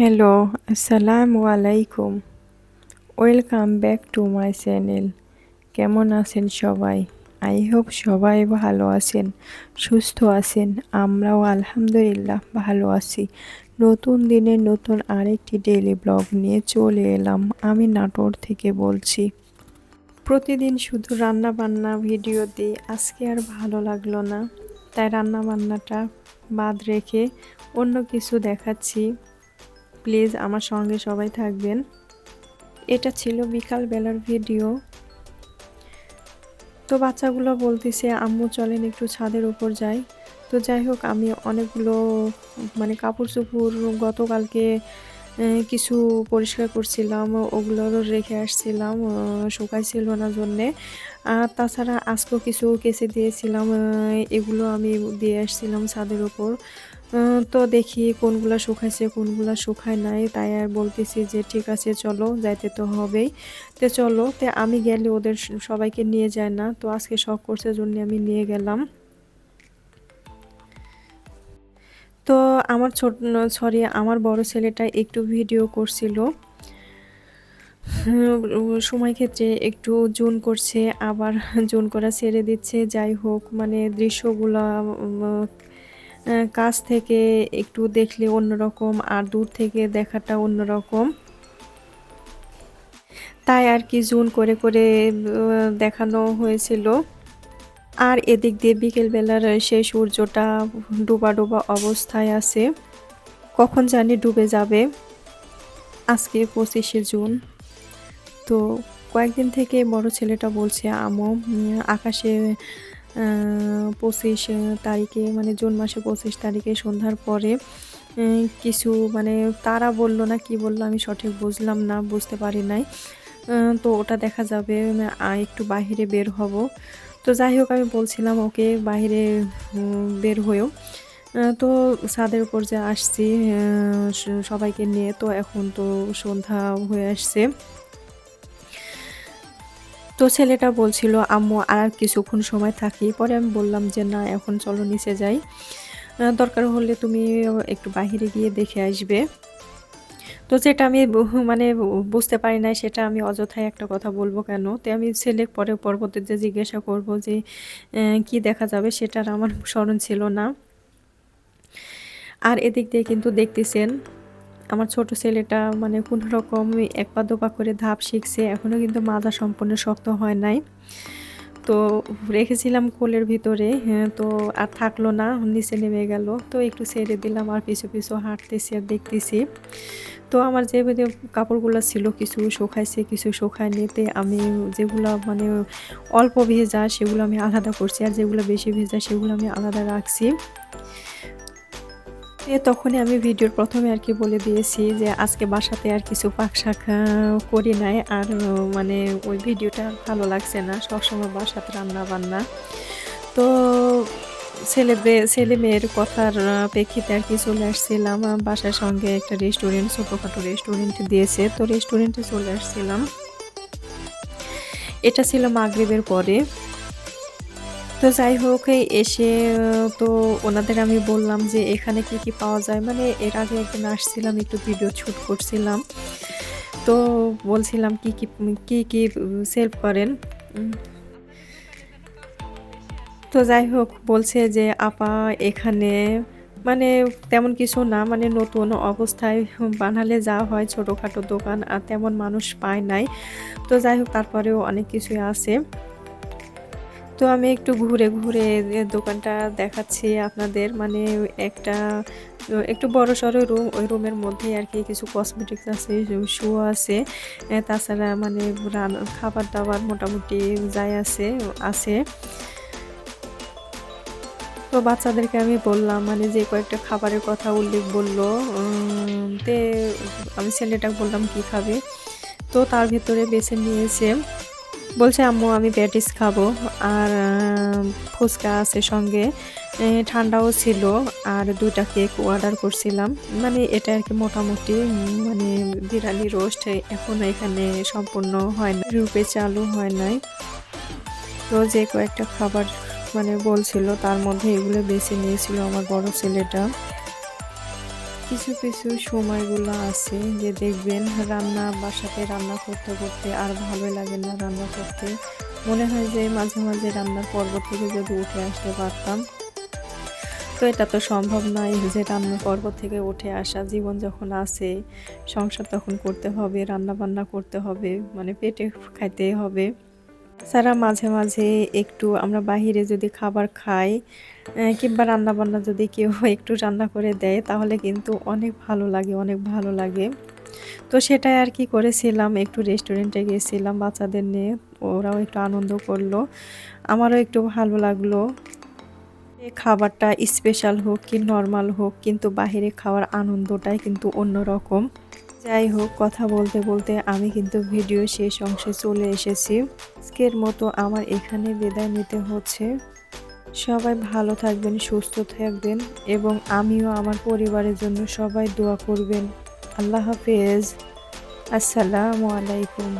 Hello আসসালামু আলাইকুম welcome back to my channel কেমন আছেন সবাই? আই হোপ সবাই ভালো আছেন, সুস্থ আছেন, আমরাও আলহামদুলিল্লাহ ভালো আছি। নতুন দিনে নতুন আরেকটি ডেইলি ব্লগ নিয়ে চলে এলাম, আমি নাটোর থেকে বলছি। প্রতিদিন শুধু রান্না বান্না ভিডিও দিই আজকে আর ভালো লাগল না। তাই রান্না বান্নাটা বাদ রেখে অন্য কিছু দেখাচ্ছি। প্লিজ আমার সঙ্গে সবাই থাকবেন। এটা ছিল বিকাল বেলার ভিডিও। তো বাচ্চাগুলো বলতেছে, আম্মু, চলেন একটু ছাদের উপর যাই। তো যাই হোক, আমি অনেকগুলো মানে কাপড় চোপড় গতকালকে কিছু পরিষ্কার করছিলাম ওগুলো রেখে আসছিলাম শুকাইছিল না জন্যে। আর তাছাড়া আজকেও কিছু কেসে দিয়েছিলাম এগুলো আমি দিয়ে আসছিলাম ছাদের উপর তো দেখি কোনগুলো শুকাইছে, কোনগুলো শুকায় নাই, তাই আর বলতেছি যে ঠিক আছে, চলো, যাইতে তো হবেই। তো চলো, তো আমি গেলে ওদের সবাইকে নিয়ে যায় না, তো আজকে শখ করছে জন্য আমি নিয়ে গেলাম। তো আমার ছোট সরি আমার বড় ছেলেটা একটু ভিডিও করছিল। সময় ক্ষেত্রে একটু জুন করছে, আবার জুন করা ছেড়ে দিচ্ছে। যাই হোক মানে দৃশ্যগুলো কাছ থেকে একটু দেখলে অন্যরকম, আর দূর থেকে দেখাটা অন্যরকম। তাই আর কি জুন করে করে দেখানো হয়েছিল। আর এদিক দিয়ে বিকেলবেলার সেই সূর্যটা ডোবা ডোবা অবস্থায় আছে। কখন জানি ডুবে যাবে। আজকে পঁচিশে জুন। তো কয়েকদিন থেকে বড় ছেলেটা বলছে আমো আকাশে পঁচিশ তারিখে মানে জুন মাসে পঁচিশ তারিখে সন্ধ্যার পরে কিছু মানে তারা বলল না, কি বলল আমি সঠিক বুঝলাম না, বুঝতে পারি নাই। তো ওটা দেখা যাবে একটু বাহিরে বের হব। তো যাই হোক, আমি বলছিলাম ওকে বাইরে বের হয়েও। তো ছাদের উপর যে আসছি সবাইকে নিয়ে, তো এখন তো সন্ধ্যা হয়ে আসছে। তো ছেলেটা বলছিল, আম্মু, আর কিছুক্ষণ সময় থাকি। পরে আমি বললাম যে, না, এখন চলো নিচে যাই। দরকার হলে তুমি একটু বাহিরে গিয়ে দেখে আসবে। তো যেটা আমি মানে বুঝতে পারি নাই, সেটা আমি অযথায় একটা কথা বলব কেন? তো আমি ছেলে পরে পরবর্তীতে জিজ্ঞাসা করব যে কি দেখা যাবে? সেটার আমার স্মরণ ছিল না। আর এদিক দিয়ে কিন্তু দেখতেছেন, আমার ছোট ছেলেটা মানে কোনো রকম এক পা দোপা করে ধাপ শিখছে এখনও কিন্তু মাজা সম্পূর্ণ শক্ত হয় নাই। তো রেখেছিলাম কোলের ভিতরে হ্যাঁ, তো আর থাকল না নিচে নেমে গেল। তো একটু ছেড়ে দিলাম আর পিছু পিছু হাঁটতেছি আর দেখতেছি। তো আমার যে কাপড়গুলো ছিল কিছু শুকাইছে কিছু শুকায় নিতে আমি যেগুলো মানে অল্প ভেজা সেগুলো আমি আলাদা করছি আর যেগুলো বেশি ভেজা সেগুলো আমি আলাদা রাখছি। তখনই আমি ভিডিওর প্রথমে আর কি বলে দিয়েছি যে আজকে বাসাতে আর কিছু পাক শাক করি নাই। আর মানে ওই ভিডিওটা ভালো লাগছে না। সবসময় বাসাতে রান্না বান্না। তো ছেলে ছেলে মেয়ের কথার প্রেক্ষিতে আর কি চলে আসছিলাম। বাসার সঙ্গে একটা রেস্টুরেন্ট ছোটোখাটো রেস্টুরেন্ট দিয়েছে। তো রেস্টুরেন্টে চলে আসছিলাম। এটা ছিল মাগরীবের পরে। তো যাই হোক এসে তো ওনাদের আমি বললাম যে এখানে কি কি পাওয়া যায়। মানে এর আগে একদিন আসছিলাম, একটু ভিডিও শ্যুট করছিলাম। তো বলছিলাম কি কি কি কি সেল করেন। তো যাই হোক, বলছে যে, আপা, এখানে মানে তেমন কিছু না মানে নতুন অবস্থায় বানালে যা হয়, ছোটোখাটো দোকান, আর তেমন মানুষ পায় নাই। তো যাই হোক, তারপরেও অনেক কিছুই আছে। তো আমি একটু ঘুরে ঘুরে দোকানটা দেখাচ্ছি আপনাদের। মানে একটা একটু বড় সড়ো রুম, ওই রুমের মধ্যেই আর কি কিছু কসমেটিক্স আছে শু আছে। তাছাড়া মানে খাবার দাবার মোটামুটি যাই আছে আছে। তো বাচ্চাদেরকে আমি বললাম মানে যে কয়েকটা খাবারের কথা উল্লেখ বলল তে আমি ছেলেটা বললাম, কি খাবে? তো তার ভেতরে বেছে নিয়েছে বলছে, আম্মু, আমি প্যাটিস খাব। আর ফুচকা আছে সঙ্গে। ঠান্ডাও ছিল, আর দুটা কেক অর্ডার করছিলাম। মানে এটা আর কি মোটামুটি মানে বিরালি রোস্ট এখনও এখানে সম্পূর্ণ হয় না, রূপে চালু হয় নাই। তো যে কয়েকটা খাবার মানে বলছিল, তার মধ্যে এগুলো বেছে নিয়েছিল আমার বড় ছেলেটা। কিছু কিছু সময়গুলো আছে যে দেখবেন রান্না বাসাতে রান্না করতে করতে আর ভালো লাগে না রান্না করতে। মনে হয় যে মাঝে মাঝে রান্নার পর্ব থেকে যদি উঠে আসতে পারতাম। তো এটা তো সম্ভব নয় যে রান্নার পর্ব থেকে উঠে আসা। জীবন যখন আছে, সংসার তখন করতে হবে রান্না বান্না করতে হবে মানে পেটে খাইতে হবে। ছাড়া মাঝে মাঝে একটু আমরা বাহিরে যদি খাবার খাই কিংবা রান্না বান্না যদি কেউ একটু রান্না করে দেয়, তাহলে কিন্তু অনেক ভালো লাগে, অনেক ভালো লাগে। তো সেটাই আর কি করেছিলাম, একটু রেস্টুরেন্টে গেছিলাম বাচ্চাদের নিয়ে, ওরাও একটু আনন্দ করল, আমারও একটু ভালো লাগল। খাবারটা স্পেশাল হোক কি নর্মাল হোক, কিন্তু বাইরে খাওয়ার আনন্দটাই কিন্তু অন্যরকম। যাই হোক, কথা বলতে বলতে আমি কিন্তু ভিডিও শেষ অংশে চলে এসেছি। আজকের মতো আমার এখানে বিদায় নিতে হচ্ছে। সবাই ভালো থাকবেন, সুস্থ থাকবেন এবং আমিও আমার পরিবারের জন্য সবাই দোয়া করবেন। আল্লাহ হাফেজ। আসসালামু আলাইকুম।